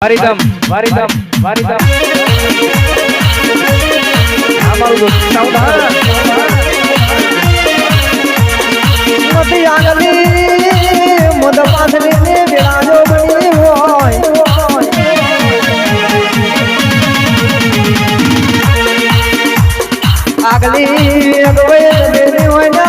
વારીદમ વારીદમ વારીદમ. આ મારું સાઉન્ડ હા નથી આગલી મુદ પાછલી ને વિરાજો બની હોય. આગલી અગવય દેવી હોય ને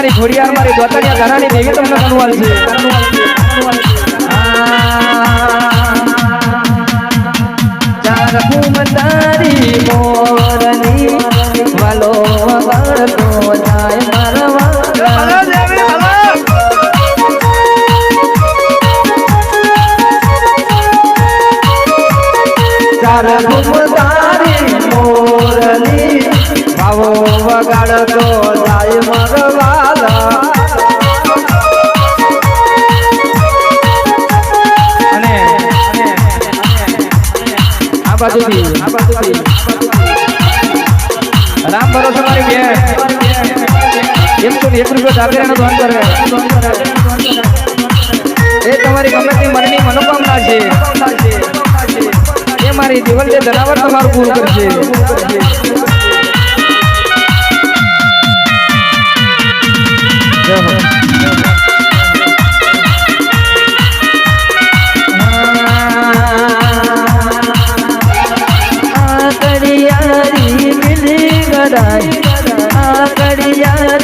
મારી ઘોડિયાર મારી દોતરિયા ઘરાની દેવી તમને કનવાલ છે. ચાર મોરની ચાર ભાવો વગાડતો બાજુથી. આ રામ ભરોસો મારી બેન. એમ તો એક રૂપિયો જાગરણ દાન કરે. એ તમારી ગમે મનની મનોકામના છે. એ મારી જીવન જે જનાવર તમારું પૂરું કરશે. ಕಡಿಯಾದ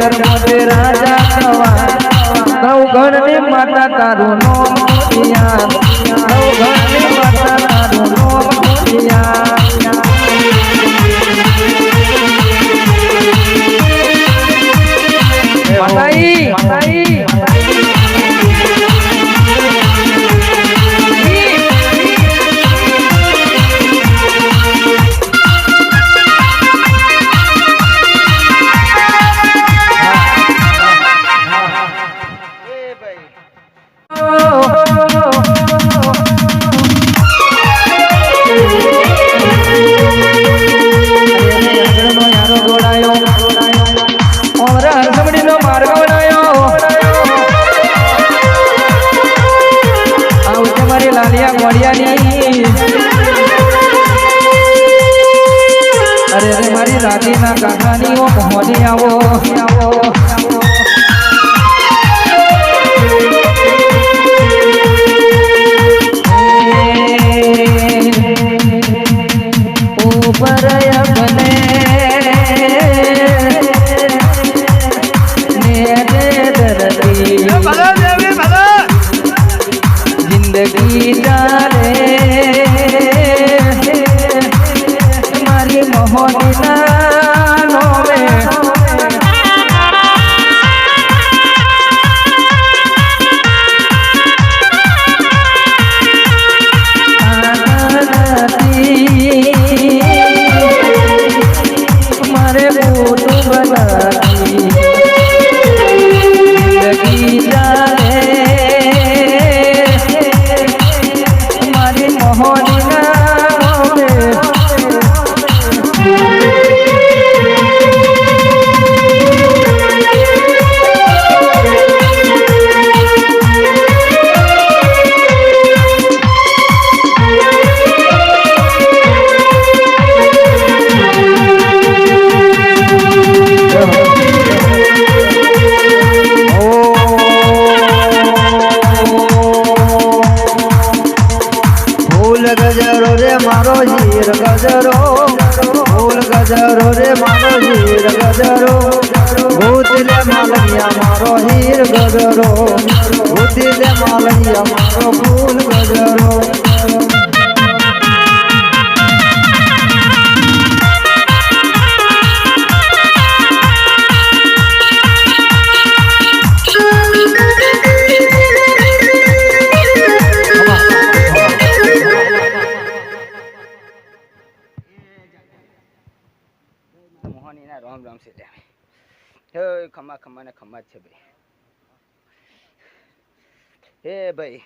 ધર્મ રાજા થવા. નવઘણ ને માતા તારું નો નવઘણ necesita. રે માલૈયા મારો ફૂલ ગજરો મોહનીના રોમ રોમ છે ખમા ખમા ને ખમા જ છે ભાઈ હે ભાઈ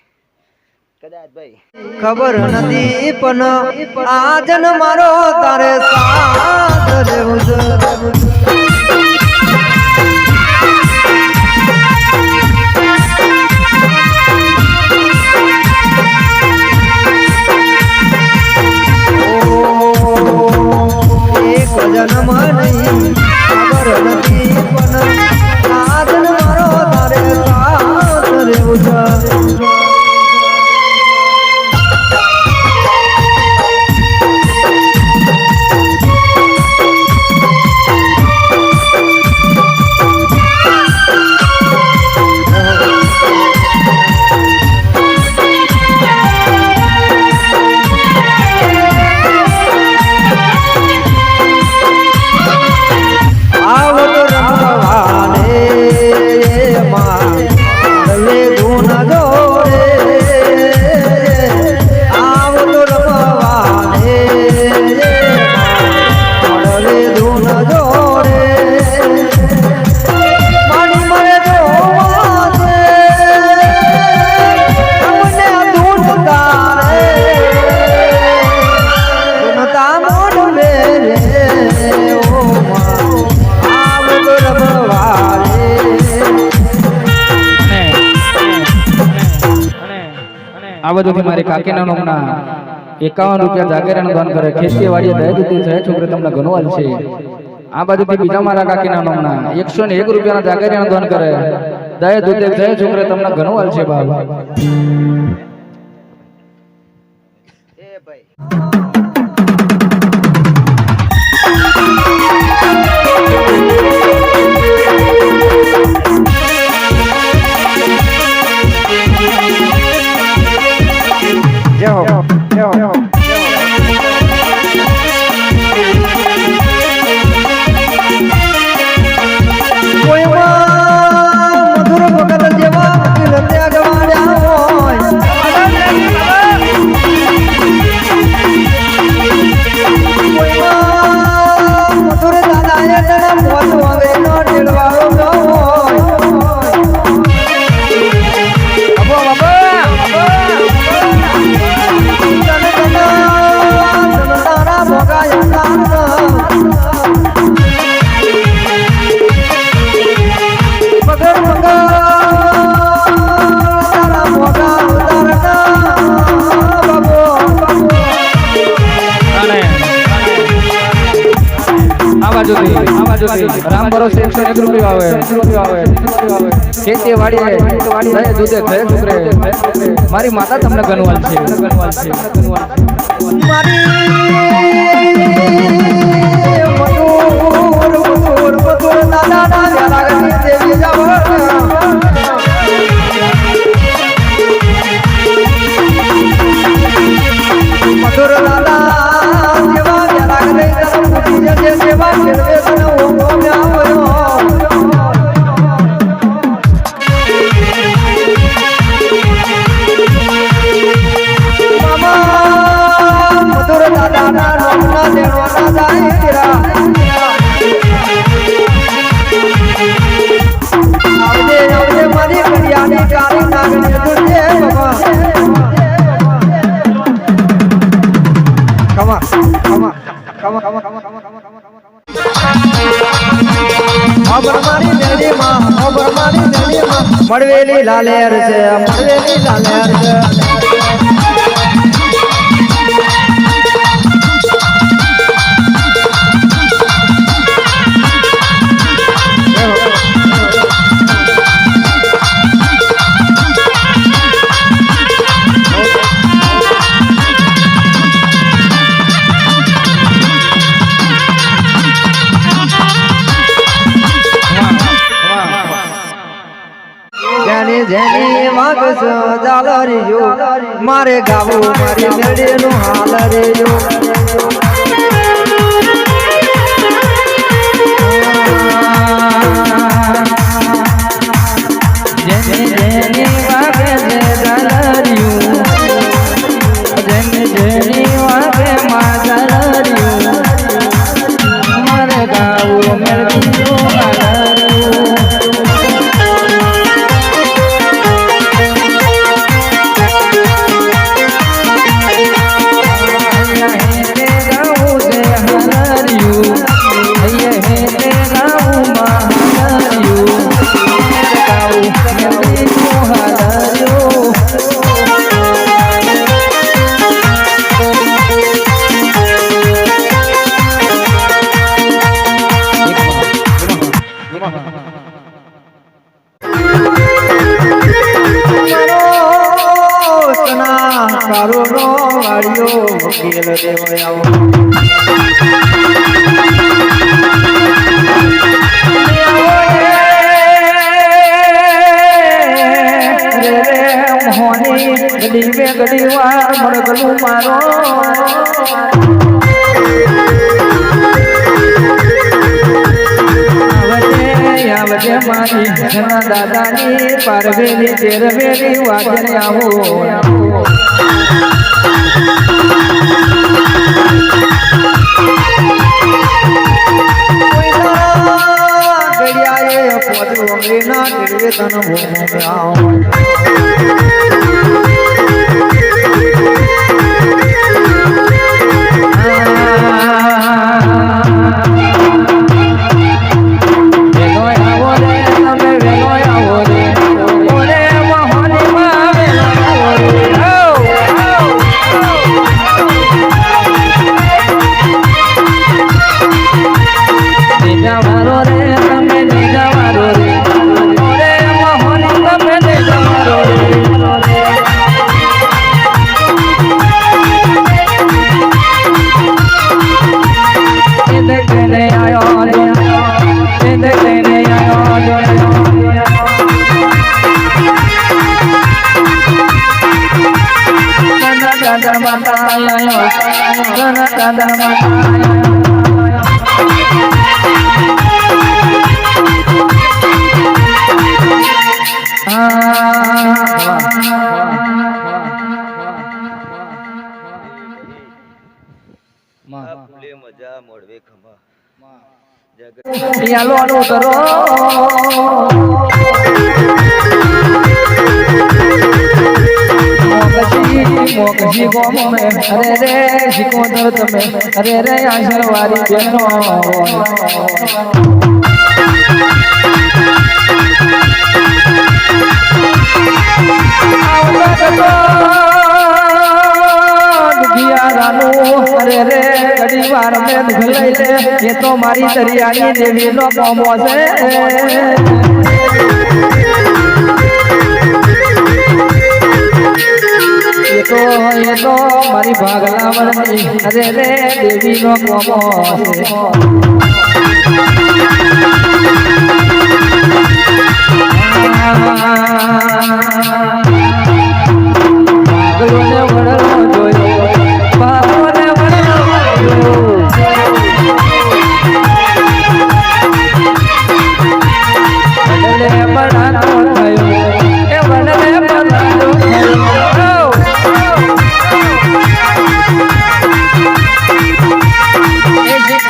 કદાચ ભાઈ. ખબર નથી પણ આ જન મારો તારે સાથ રહેવું આ બાજુથી મારી કાકીના નામના એકાવન રૂપિયા જાગેરાનું દાન કરે. ખેતીવાડીએ દહેજ ઉતરી છે છોકરી તમને ઘણું હાલ છે. આ બાજુથી બીજા મારા કાકીના નામના એકસો ને એક રૂપિયાના જાગેરાનું દાન કરે. દહેજ દૂધે છે છોકરે તમને ઘણું હાલ છે બાબા એ ભાઈ. જય હો રામ ભરોસે એકસો એક રૂપિયા આવે ખેતી વાડીએ દૂધે ઘરે છોકરે મારી માતા તમને ગનવાલ છે. ગનવાલ છે ગનવાલ છે লালের যে আমার লালের મારે ગાવું મારી નડેનું હાલ રેયો મારી ઘના દાદાની પારવેલી તેરવેલી વાજને આવો ગડિયાએ પોત વંગરી ના ટેડવે યાલો આનો મોકશી મોકશી ગોમ મે અરે રે શિકોદર તમે અરે રે આશરવારી બેનો અરે રે ઘડી વાર મેં લઈ લે એ તો મારી દરિયાની દેવી નો કોમો છે તો, એ તો મારી ભાગલા વળની અરે રે દેવી નો કોમો છે.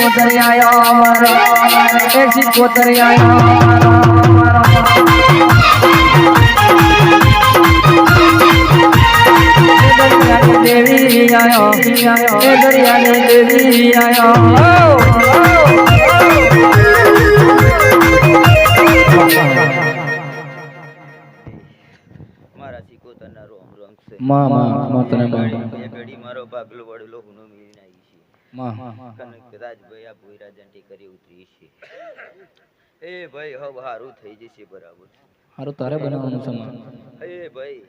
સિકોતરી આયો અમારો એક સિકોતરી આયો મારો ભાગલો વડલો હુનો મીરીને આવી છે માં. કનક કદાચ આ ભોઈ જંટી કરી ઉતરી છે એ ભાઈ હવે હારું થઈ જશે બરાબર. હારું તારે બનાવવાનું છે એ ભાઈ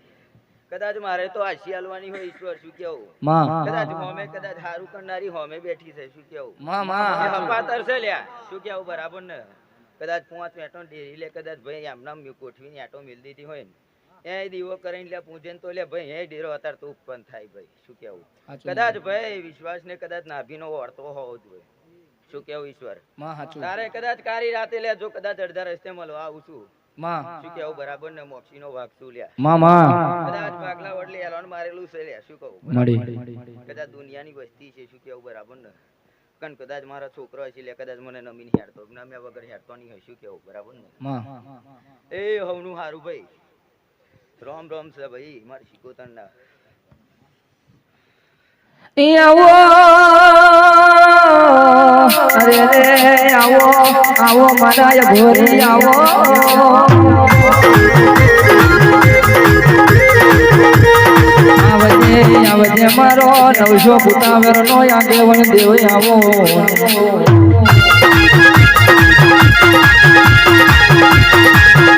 કદાચ મારે તો આશી આલવાની હોય ઈશ્વર શું કેવું? માં. કદાચ હોમે કદાચ હારું કરનારી હોમે બેઠી છે શું કેવું? માં માં. હપાતર છે લ્યા શું કેવું બરાબર ને? કદાચ પાંચ મેટો ડેરી લે કદાચ ભાઈ એમના મ્યુ કોઠવીને આટો મિલ દીધી હોય ને. એ દીવો કરીને લે પૂજન તો લે ભાઈ એ ડેરો અત્યારે તો ઉત્પન્ન થાય ભાઈ. શું કેવું? કદાચ ભાઈ વિશ્વાસ ને કદાચ નાભીનો વર્તો હોવો જોઈએ શું કેવું ઈશ્વર? તારે કદાચ કારી રાતે લે જો કદાચ અડધા રસ્તે મળવા આવું છું. શું કેવું બરાબર ને મોક્ષી નો વાગ શું લ્યા માં માં. કદાચ વડલે એલોન મારેલું છે લ્યા શું કહું? કદાચ દુનિયાની વસ્તી છે શું કેવું બરાબર ને? કારણ કદાચ મારા છોકરો હશે લે કદાચ મને નમીને હેરતો નમ્યા વગર હેરતો નહીં હોય શું કેવું બરાબર ને? એ હવનું હારું ભાઈ. રોમ રામ છે ભાઈ, મારી શિકોતર આવો. અરે આવો આવો મારા ભોરી, આવો. આવજે આવજે મારો નવસો પુતાવર નો આગેવન દેવ આવો. બબુડી